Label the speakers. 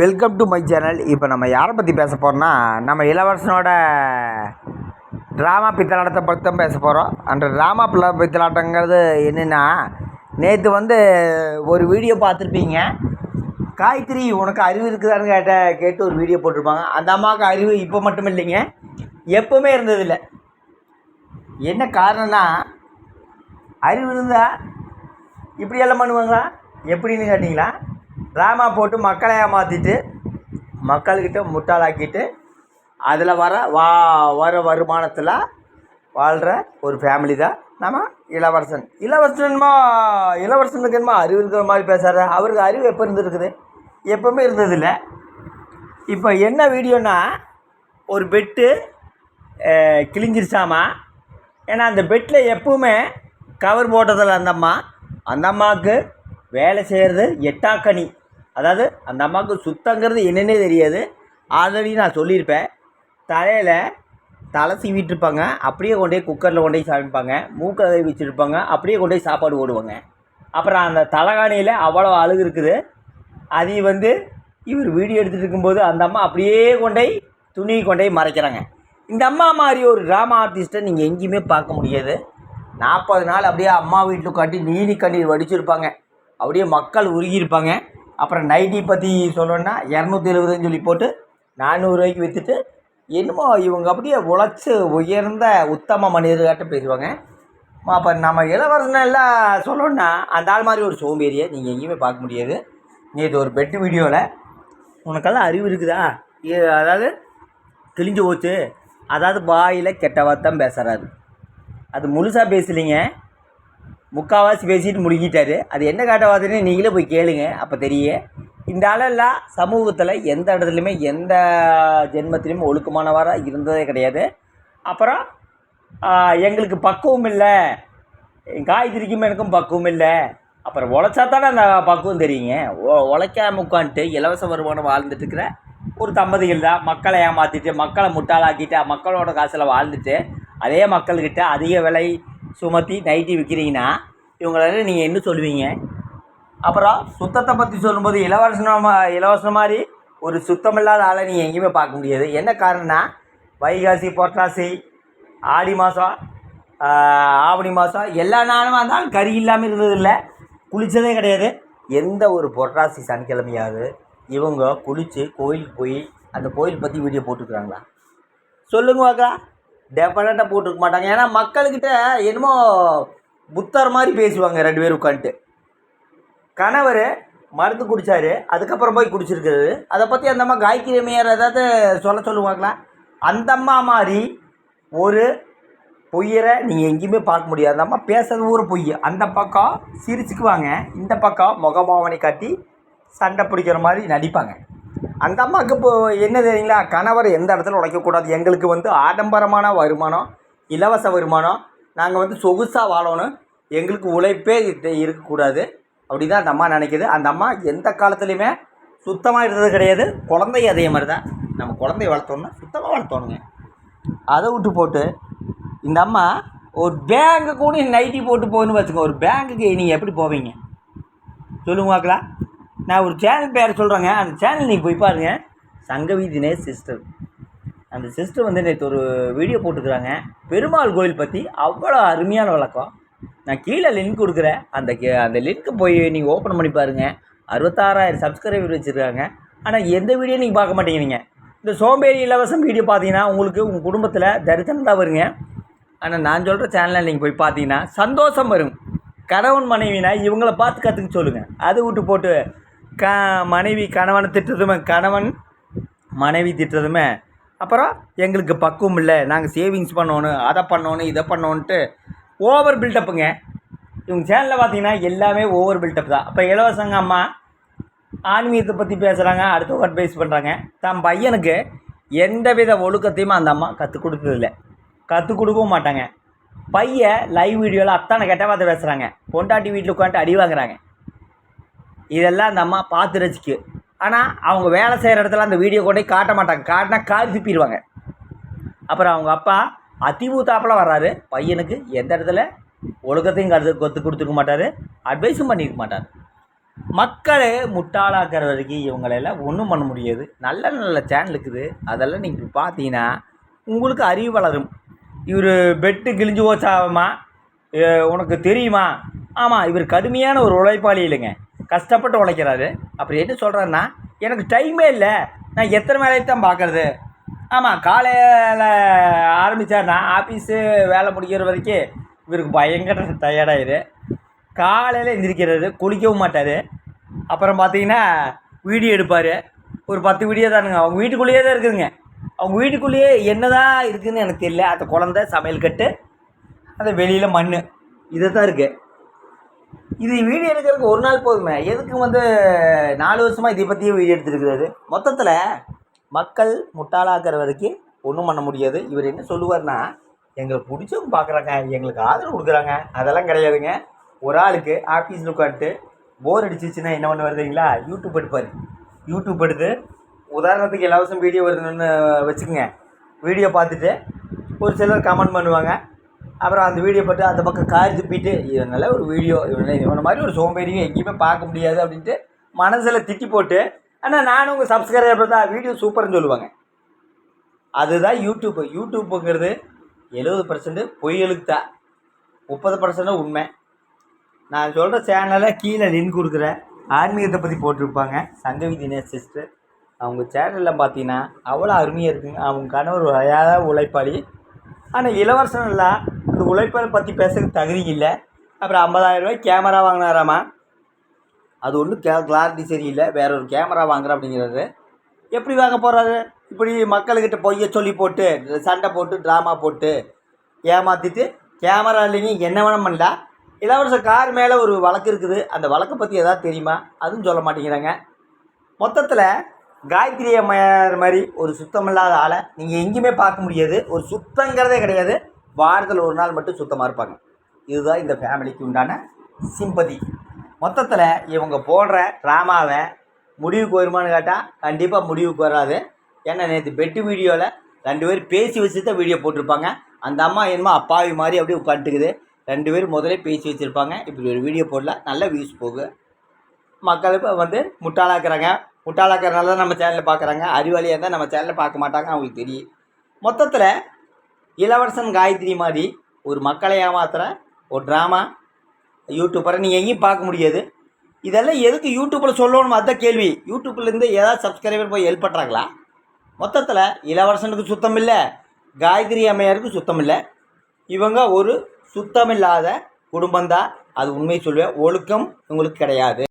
Speaker 1: Welcome to my channel இப்போ நம்ம யாரை பற்றி பேச போகிறோம்னா நம்ம இளவரசனோட ட்ராமா பித்தலாட்டத்தை பற்றி தான் பேச போகிறோம் அந்த ட்ராமா பிள்ளை பித்தலாட்டங்கிறது என்னென்னா நேற்று வந்து ஒரு வீடியோ பார்த்துருப்பீங்க. காயத்ரி உனக்கு அறிவு இருக்குதான்னு கேட்ட கேட்டு ஒரு வீடியோ போட்டிருப்பாங்க. அந்த அம்மாவுக்கு அறிவு இப்போ மட்டும் இல்லைங்க. எப்போவுமே இருந்ததில்லை. என்ன காரணம்னா அறிவு இருந்தால் இப்படியெல்லாம் பண்ணுவாங்களா? எப்படின்னு கேட்டிங்களா? ட்ராமா போட்டு மக்களை ஏமாற்றிட்டு மக்கள்கிட்ட முட்டாளாக்கிட்டு அதில் வர வா வர வருமானத்தில் வாழ்கிற ஒரு ஃபேமிலி தான் நம்ம இளவரசன். இளவரசன்மா இளவரசனுக்கு என்னமோ அறிவு இருக்கிற மாதிரி பேசுகிறார் அவருக்கு அறிவு எப்போ இருந்திருக்குது? எப்போவுமே இருந்ததில்லை. இப்போ என்ன வீடியோனா ஒரு பெட்டு கிழிஞ்சிருச்சாமா? ஏன்னா அந்த பெட்டில் எப்பவுமே கவர் போட்டதில்ல அந்த அம்மா. அந்த அம்மாவுக்கு வேலை செய்கிறது எட்டாக்கனி அதாவது அந்த அம்மாவுக்கு சுத்தங்கிறது என்னன்னே தெரியாது. ஆல்ரெடி நான் சொல்லியிருப்பேன். தலையில் தலை சீவிட்டுருப்பாங்க அப்படியே கொண்டு போய் குக்கரில் கொண்டு போய் சமைப்பாங்க மூக்கதை வச்சுருப்பாங்க அப்படியே கொண்டு போய் சாப்பாடு ஓடுவாங்க அப்புறம் அந்த தலைகாணியில் அவ்வளோ அழுகு இருக்குது. அதை வந்து இவர் வீடியோ எடுத்துகிட்டு இருக்கும்போது அந்த அம்மா அப்படியே கொண்டு போய் துணி கொண்டு போய் மறைக்கிறாங்க. இந்த அம்மா மாதிரி ஒரு ட்ராமா ஆர்டிஸ்ட்டை நீங்கள் எங்கேயுமே பார்க்க முடியாது. நாற்பது நாள் அப்படியே அம்மா வீட்டில் காட்டி நீலி கண்ணீர் வடிச்சிருப்பாங்க. அப்படியே மக்கள் உருகியிருப்பாங்க அப்புறம் நைட்டி பற்றி சொல்லணுன்னா இரநூத்தி எழுபதுன்னு சொல்லி போட்டு நானூறுரூவாய்க்கு விற்றுட்டு என்னமோ இவங்க அப்படியே உழைச்சி உயர்ந்த உத்தம மனிதர்கிட்ட பேசுவாங்க. அப்போ நம்ம இளவரசன் எல்லாம் சொல்லணுன்னா அந்த ஆள் மாதிரி ஒரு சோம்பேறியை நீங்கள் எங்கேயுமே பார்க்க முடியாது. நேற்று ஒரு பெட்டு வீடியோவில் உனக்கெல்லாம் அறிவு இருக்குதா? அதாவது கிழிஞ்சு போச்சு. அதாவது வாயில் கெட்ட வார்த்தை பேசுகிறாரு அது முழுசாக பேசலைங்க. முக்கால்வாசி பேசிட்டு முடிக்கிட்டாரு. அது என்ன காட்டவாதுன்னு நீங்களே போய் கேளுங்க அப்போ தெரிய. இந்த ஆளெல்லாம் சமூகத்தில் எந்த இடத்துலையுமே எந்த ஜென்மத்திலையும் ஒழுக்கமானவராக இருந்ததே கிடையாது. அப்புறம் எங்களுக்கு பக்குவம் இல்லை. காய்கறிக்கும் எனக்கும் பக்குவம் இல்லை. அப்புறம் உழைச்சா தானே அந்த பக்குவம் தெரியுங்க. ஒ உழைக்காம உட்காந்துட்டு இலவச வருமானம் வாழ்ந்துட்டு இருக்கிற ஒரு தம்பதிகள் தான். மக்களை ஏமாற்றிட்டு மக்களை முட்டாளாக்கிட்டு மக்களோட காசில் வாழ்ந்துட்டு அதே மக்கள்கிட்ட அதிக விலை சுமத்தி நைட்டி விற்கிறீங்கன்னா இவங்களால நீங்கள் என்ன சொல்லுவீங்க? அப்புறம் சுத்தத்தை பற்றி சொல்லும்போது இலவசமாக இலவசம் மாதிரி ஒரு சுத்தமில்லாத ஆளை நீங்கள் எங்கேயுமே பார்க்க முடியாது. என்ன காரணம்னா வைகாசி புரட்டாசி ஆடி மாதம் ஆவணி மாதம் எல்லா நாளும் அந்த ஆள் கறி இல்லாமல் இருந்ததில்லை. குளித்ததே கிடையாது. எந்த ஒரு புரட்டாசி சனிக்கிழமையாவது இவங்க குளித்து கோயிலுக்கு போய் அந்த கோயில் பற்றி வீடியோ போட்டுக்கிறாங்களா? சொல்லுங்க வாக்கா டெஃபினட்டாக போட்டிருக்க மாட்டாங்க. ஏன்னா மக்கள்கிட்ட என்னமோ புத்தர் மாதிரி பேசுவாங்க ரெண்டு பேரும் உட்காந்துட்டு கணவர் மருந்து குடித்தாரு அதுக்கப்புறம் போய் குடிச்சிருக்காரு அதை பற்றி அந்த அம்மா காய்கறி மேயர் ஏதாவது சொல்ல சொல்லுவாங்களா? அந்த அம்மா மாதிரி ஒரு பொய்யரை நீங்கள் எங்கேயுமே பார்க்க முடியாது. அந்த அம்மா பேசுறது ஒரு பொய் அந்த பக்கம் சிரிச்சுக்குவாங்க. இந்த பக்கம் முகபாவனை காட்டி சண்டை பிடிக்கிற மாதிரி நடிப்பாங்க. அந்த அம்மாவுக்கு இப்போ என்ன தெரியுங்களா? கணவர் எந்த இடத்துல உழைக்கக்கூடாது எங்களுக்கு வந்து ஆடம்பரமான வருமானம் இலவச வருமானம் நாங்கள் வந்து சொகுசாக வாழணும். எங்களுக்கு உழைப்பே இருக்கக்கூடாது. அப்படி தான் அந்த அம்மா நினைக்கிது. அந்த அம்மா எந்த காலத்துலேயுமே சுத்தமாக இருந்தது கிடையாது. குழந்தையும் அதே மாதிரி தான் நம்ம குழந்தைய வளர்த்தோம்னா சுத்தமாக வளர்த்தோணுங்க. அதை விட்டு போட்டு இந்த அம்மா ஒரு பேங்க்கு கூட நைட்டி போட்டு போகணும்னு வச்சுக்கோ. ஒரு பேங்க்குக்கு நீங்கள் எப்படி போவீங்க? சொல்லுங்க பார்க்கலாம் நான் ஒரு சேனல் பேர் சொல்கிறேங்க அந்த சேனல் நீங்கள் போய் பாருங்கள் சங்கவி தினேஷ் சிஸ்டர் அந்த சிஸ்டர் வந்து நேற்று ஒரு வீடியோ போட்டுக்கிறாங்க பெருமாள் கோயில் பற்றி அவ்வளோ அருமையான வழக்கம். நான் கீழே லிங்க் கொடுக்குறேன். அந்த அந்த லிங்க்கு போய் நீங்கள் ஓப்பன் பண்ணி பாருங்கள் அறுபத்தாறாயிரம் சப்ஸ்கிரைபர் வச்சுருக்காங்க. ஆனால் எந்த வீடியோ நீங்கள் பார்க்க மாட்டேங்கிறீங்க இந்த சோம்பேறி இலவசம் வீடியோ பார்த்தீங்கன்னா உங்களுக்கு உங்கள் குடும்பத்தில் தரிசனம் தான் வருங்க. ஆனால் நான் சொல்கிற சேனலில் நீங்கள் போய் பார்த்தீங்கன்னா சந்தோஷம் வரும். கணவன் மனைவினா இவங்கள பார்த்து கற்றுக்க சொல்லுங்கள் அது விட்டு போட்டு க மனைவி கணவனை திட்டுறதுமே கணவன் மனைவி திட்டுறதுமே அப்புறம் எங்களுக்கு பக்குவம் இல்லை. நாங்கள் சேவிங்ஸ் பண்ணணும் அதை பண்ணணும் இதை பண்ணோன்ட்டு ஓவர் பில்டப்புங்க இவங்க சேனலில் பார்த்தீங்கன்னா எல்லாமே ஓவர் பில்டப் தான். அப்போ இலவசங்க அம்மா ஆன்மீகத்தை பற்றி பேசுகிறாங்க அடுத்தவங்க அட்வைஸ் பண்ணுறாங்க தன் பையனுக்கு எந்த வித ஒழுக்கத்தையும் அந்த அம்மா கற்றுக் கொடுத்ததில்லை கற்றுக் கொடுக்கவும் மாட்டாங்க. பையன் லைவ் வீடியோவில் அத்தானை கெட்ட பார்த்து பேசுகிறாங்க பொண்டாட்டி வீட்டில் உட்காந்துட்டு அடி வாங்குறாங்க. இதெல்லாம் அந்த அம்மா பார்த்து ரசிக்கு. ஆனால் அவங்க வேலை செய்கிற இடத்துல அந்த வீடியோ கொண்டு காட்ட மாட்டாங்க. காட்டினா காரி துப்பிடுவாங்க. அப்புறம் அவங்க அப்பா அதிமுத்தாப்பில் வர்றாரு. பையனுக்கு எந்த இடத்துல? ஒழுக்கத்தையும் கருத்து கொத்து கொடுத்துருக்க மாட்டார். அட்வைஸும் பண்ணியிருக்க மாட்டார். மக்களை முட்டாளாக்குற வரைக்கும் இவங்களெல்லாம் ஒன்றும் பண்ண முடியாது. நல்ல நல்ல சேனல் இருக்குது. அதெல்லாம் நீங்கள் பார்த்தீங்கன்னா உங்களுக்கு அறிவு வளரும். இவர் பெட்டு கிழிஞ்சு போச்சாமா? உனக்கு தெரியுமா? ஆமாம் இவர் கடுமையான ஒரு உழைப்பாளி இல்லைங்க. கஷ்டப்பட்டு உழைக்கிறாரு. அப்புறம் என்ன சொல்கிறாருன்னா எனக்கு டைமே இல்லை. நான் எத்தனை வேலையை தான் பார்க்குறது? ஆமாம் காலையில் ஆரம்பித்தாருன்னா ஆஃபீஸு வேலை முடிக்கிற வரைக்கும் இவருக்கு பயங்கர டயர்டாயிரு காலையில் எந்திரிக்கிறாரு குளிக்கவும் மாட்டார். அப்புறம் பார்த்தீங்கன்னா வீடியோ எடுப்பார். ஒரு பத்து வீடியோ தானுங்க. அவங்க வீட்டுக்குள்ளேயே தான் இருக்குதுங்க. அவங்க வீட்டுக்குள்ளேயே என்ன தான் இருக்குதுன்னு எனக்கு தெரியல. அந்த குழந்த சமையல் கட்டு அந்த வெளியில் மண் இதை தான் இருக்குது இது வீடியோ எடுக்கிறதுக்கு ஒரு நாள் போதுமே. எதுக்கு வந்து நாலு வருஷமாக இதை பற்றியே வீடியோ எடுத்துருக்கிறாரு மொத்தத்தில் மக்கள் முட்டாளாக்குற வரைக்கும் ஒன்றும் பண்ண முடியாது. இவர் என்ன சொல்லுவார்னா எங்களுக்கு பிடிச்சவங்க பார்க்குறாங்க எங்களுக்கு ஆதரவு கொடுக்குறாங்க. அதெல்லாம் கிடையாதுங்க. ஒரு ஆளுக்கு ஆஃபீஸில் உட்காந்துட்டு போர் அடிச்சிச்சுன்னா என்ன பண்ண வருதுங்களா யூடியூப் எடுப்பார். யூடியூப் எடுத்து உதாரணத்துக்கு எல்லா வருஷம் வீடியோ வருதுன்னு வச்சுக்கோங்க. வீடியோ பார்த்துட்டு ஒரு சிலர் கமெண்ட் பண்ணுவாங்க. அப்புறம் அந்த வீடியோ பார்த்து அந்த பக்கம் காரி துப்பிட்டு இதனால் ஒரு வீடியோ இவனை இவனை மாதிரி ஒரு சோம்பேறியும் எங்கேயுமே பார்க்க முடியாது அப்படின்ட்டு மனசில் திட்டி போட்டு ஆனால் நானும் உங்கள் சப்ஸ்கிரைபர் தான். வீடியோ சூப்பர்னு சொல்லுவாங்க. அதுதான் யூடியூப்பு யூடியூப்புங்கிறது எழுபது பர்சன்ட் பொய்களுக்கு தான் முப்பது பர்சன்ட் உண்மை. நான் சொல்கிற சேனலில் கீழே லிங்க் கொடுக்குறேன். ஆன்மீகத்தை பற்றி போட்டிருப்பாங்க. சங்கவி தினேஷ் சிஸ்டர் அவங்க சேனலில் பார்த்தீங்கன்னா அவ்வளோ அருமையாக இருக்குங்க. அவங்க கணவர் வரையாத உழைப்பாளி. ஆனால் இளவரசன் இல்லை. அந்த உழைப்பை பற்றி பேசுறதுக்கு தகுதி இல்லை. அப்புறம் ஐம்பதாயிரம் ரூபாய் கேமரா வாங்கினாராமா? அது ஒன்றும் கே கிளாரிட்டி சரியில்லை. வேற ஒரு கேமரா வாங்குற அப்படிங்கிறாரு. எப்படி வாங்க போகிறாரு இப்படி மக்கள்கிட்ட பொய்ய சொல்லி போட்டு சண்டை போட்டு ட்ராமா போட்டு ஏமாற்றிட்டு கேமரா இல்லைங்க என்ன வேணும் பண்ணல இளவரச கார் மேலே ஒரு வழக்கு இருக்குது. அந்த வழக்கை பற்றி எதாவது தெரியுமா? அதுவும் சொல்ல மாட்டேங்கிறாங்க. மொத்தத்தில் காயத்ரி அம்மையார் மாதிரி ஒரு சுத்தமில்லாத ஆளை நீங்கள் எங்கேயுமே பார்க்க முடியாது. ஒரு சுத்தங்கிறதே கிடையாது. வாரத்தில் ஒரு நாள் மட்டும் சுத்தமாக இருப்பாங்க. இதுதான் இந்த ஃபேமிலிக்கு உண்டான சிம்பதி மொத்தத்தில் இவங்க போடுற ட்ராமாவை முடிவுக்கு வருமானு கேட்டால் கண்டிப்பாக முடிவுக்கு வராது. ஏன்னா நேற்று பெட்டு வீடியோவில் ரெண்டு பேர் பேசி வச்சு தான் வீடியோ போட்டிருப்பாங்க. அந்த அம்மா என்னமோ அப்பாவி மாதிரி அப்படியே உட்காந்துட்டுக்குது ரெண்டு பேரும் முதலே பேசி வச்சுருப்பாங்க. இப்படி ஒரு வீடியோ போடல. நல்ல வியூஸ் போகும் மக்கள் இப்போ வந்து முட்டாளாக்குறாங்க. முட்டாளாக்குறதுனால தான் நம்ம சேனலில் பார்க்குறாங்க அறிவாளியாக இருந்தால் நம்ம சேனலில் பார்க்க மாட்டாங்க. அவங்களுக்கு தெரியும். மொத்தத்தில் இளவரசன் காயத்ரி மாதிரி ஒரு மக்களை ஏமாத்துகிற ஒரு ட்ராமா யூடியூப்பரை நீங்கள் எங்கேயும் பார்க்க முடியாது. இதெல்லாம் எதுக்கு யூடியூப்பில் சொல்லணும் அதுதான் கேள்வி. யூடியூப்லேருந்து ஏதாவது சப்ஸ்கிரைபர் போய் ஹெல்ப் பண்ணுறாங்களா மொத்தத்தில் இளவரசனுக்கு சுத்தம் இல்லை காயத்ரி அம்மையாருக்கு சுத்தம் இல்லை. இவங்க ஒரு சுத்தமில்லாத குடும்பம்தான் அது உண்மையை சொல்லுவேன். ஒழுக்கம் உங்களுக்கு கிடையாது.